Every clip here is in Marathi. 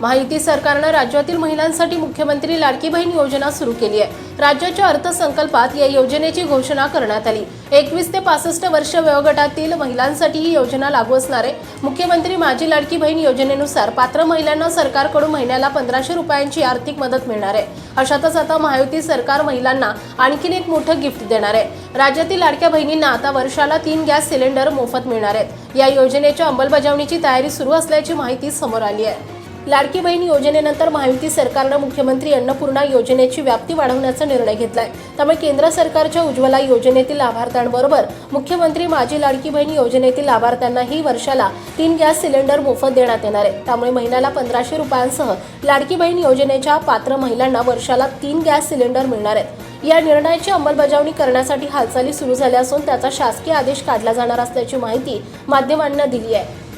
माहिती सरकारनं राज्यातील महिलांसाठी मुख्यमंत्री लाडकी बहीण योजना सुरू केली आहे. राज्याच्या अर्थसंकल्पात या योजनेची घोषणा करण्यात आली. एकवीस ते पासष्ट वर्ष वयोगटातील महिलांसाठी ही योजना लागू असणार आहे. मुख्यमंत्री माझी लाडकी बहीण योजनेनुसार पात्र महिलांना सरकारकडून महिन्याला पंधराशे रुपयांची आर्थिक मदत मिळणार आहे. अशातच आता महायुती सरकार महिलांना आणखीन एक मोठं गिफ्ट देणार आहे. राज्यातील लाडक्या बहिणींना आता वर्षाला तीन गॅस सिलेंडर मोफत मिळणार आहेत. या योजनेच्या अंमलबजावणीची तयारी सुरू असल्याची माहिती समोर आली आहे. लाडकी बहीण योजनेनंतर महायुती सरकारनं मुख्यमंत्री अन्नपूर्णा योजनेची व्याप्ती वाढवण्याचा निर्णय घेतलाय. त्यामुळे केंद्र सरकारच्या उज्ज्वला योजनेतील लाभार्थ्यांबरोबर मुख्यमंत्री माझी लाडकी बहीण योजनेतील लाभार्थ्यांनाही वर्षाला तीन गॅस सिलेंडर मोफत देण्यात येणार आहे. त्यामुळे महिन्याला पंधराशे रुपयांसह लाडकी बहीण योजनेच्या पात्र महिलांना वर्षाला तीन गॅस सिलेंडर मिळणार आहेत. या निर्णयाची अंमलबजावणी करण्यासाठी हालचाली सुरू झाल्या असून त्याचा शासकीय आदेश काढला जाणार असल्याची माहिती माध्यमांना दिली आहे.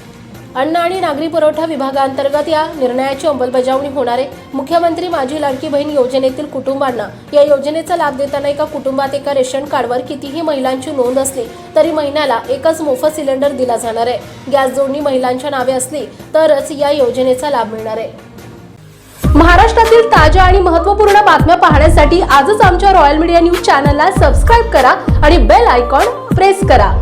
अन्न आणि नागरी पुरवठा विभागांतर्गत या निर्णयाची अंमलबजावणी होणार आहे. मुख्यमंत्री माझी लाडकी बहीण योजनेतील कुटुंबांना या योजनेचा लाभ देताना एका कुटुंबात एका रेशन कार्डवर कितीही महिलांची नोंद असली तरी महिन्याला एकच मोफत सिलेंडर दिला जाणार आहे. गॅस जोडणी महिलांच्या नावे असली तरच या योजनेचा लाभ मिळणार आहे. महाराष्ट्रातील ताज्या आणि महत्त्वपूर्ण बातम्या पाहण्यासाठी आजच आमच्या रॉयल मीडिया न्यूज चॅनलला सबस्क्राईब करा आणि बेल आयकॉन प्रेस करा.